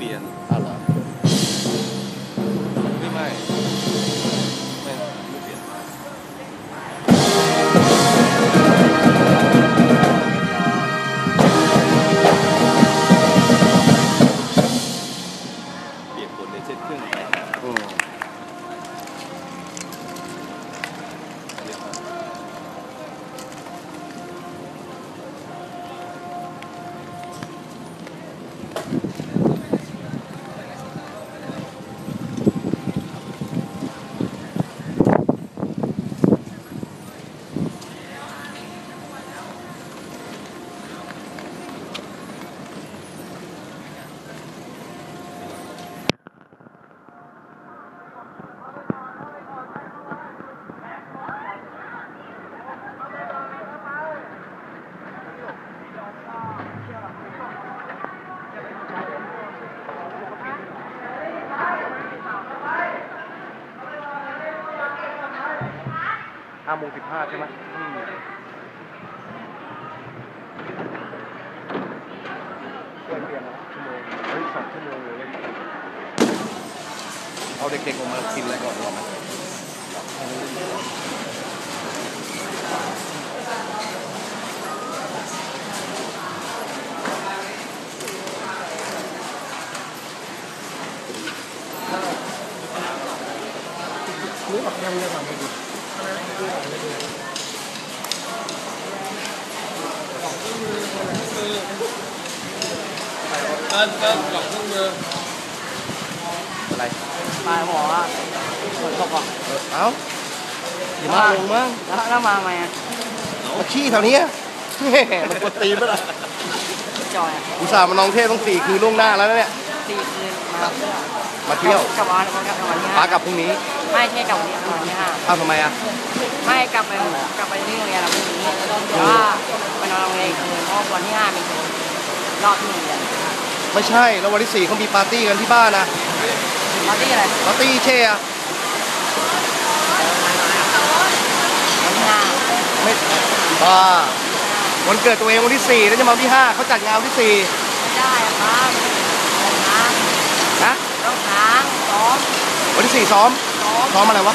Well. ห้าโมงสิบห้าใช่ไหมอืมช่วยเปลี่ยนชั่วโมงเฮ้ยสองชั่วโมงเลยเว้ยเอาเด็กๆออกมากินอะไรก่อนดีกว่าไหมรู้แบบยังยังไม่ดี เกินเกินกล่องเครื่องมืออะไรมาบอกว่าฝนตกอะเอ้าอย่ามาลงมั้งแล้วแล้วมาไหมอะมาขี้แถวเนี้ยแหม่มันกดตีนไปละจอยอุตส่าห์มานองเทพต้องสี่คืนล่วงหน้าแล้วเนี่ยตีคืนมาเพื่อมาเที่ยวกลับวันกลับวันที่ปาห้ากลับพรุ่งนี้ ไม่ใช่กลับวันที่วันที่ห้าเอ้าทำไมอะไม่กลับไปกลับไปที่โรงเรียนเราพรุ่งนี้แต่ว่าไปนอนโรงเรียนอีกคืนเพราะวันที่ห้ามีรอบที่โรงเรียนไม่ใช่แล้ววันที่สี่เขามีปาร์ตี้กันที่บ้านนะปาร์ตี้อะไรปาร์ตี้เช่อะวันที่ห้าไม่บ้าวันเกิดตัวเองวันที่สี่แล้วจะมาวันที่ห้าเขาจัดงานวันที่สี่ไม่ได้อะครับต้องค้างนะต้องค้างซ้อมวันที่สี่ซ้อม ซ้อมซ้อมอะไรวะ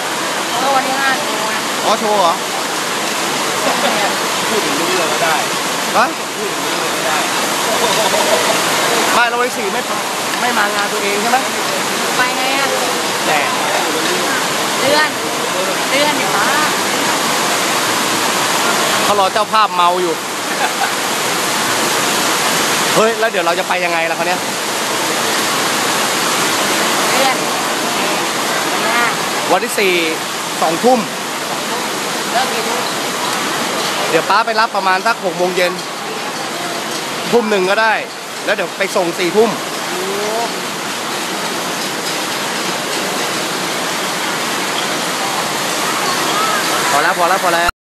เออวันที่ห้าโชว์นะอ๋อโชว์เหรอพูดถึงเรื่องก็ได้ฮะพูดถึงเรื่องก็ได้ไม่แล้ววันที่สี่ไม่ไม่มางานตัวเองใช่ไหมไปไงอะแน่เลื่อนเลื่อนดิป้าเขารอเจ้าภาพเมาอยู่ เฮ้ย แล้วเดี๋ยวเราจะไปยังไงล่ะเขาวเนี้ยเลื่อนวันที่ห้า วันที่สี่สองทุ่ม เดี๋ยวป้าไปรับประมาณสักหกโมงเย็นทุ่มหนึ่งก็ได้ แล้วเดี๋ยวไปส่งสี่ทุ่มพอแล้วพอแล้วพอแล้ว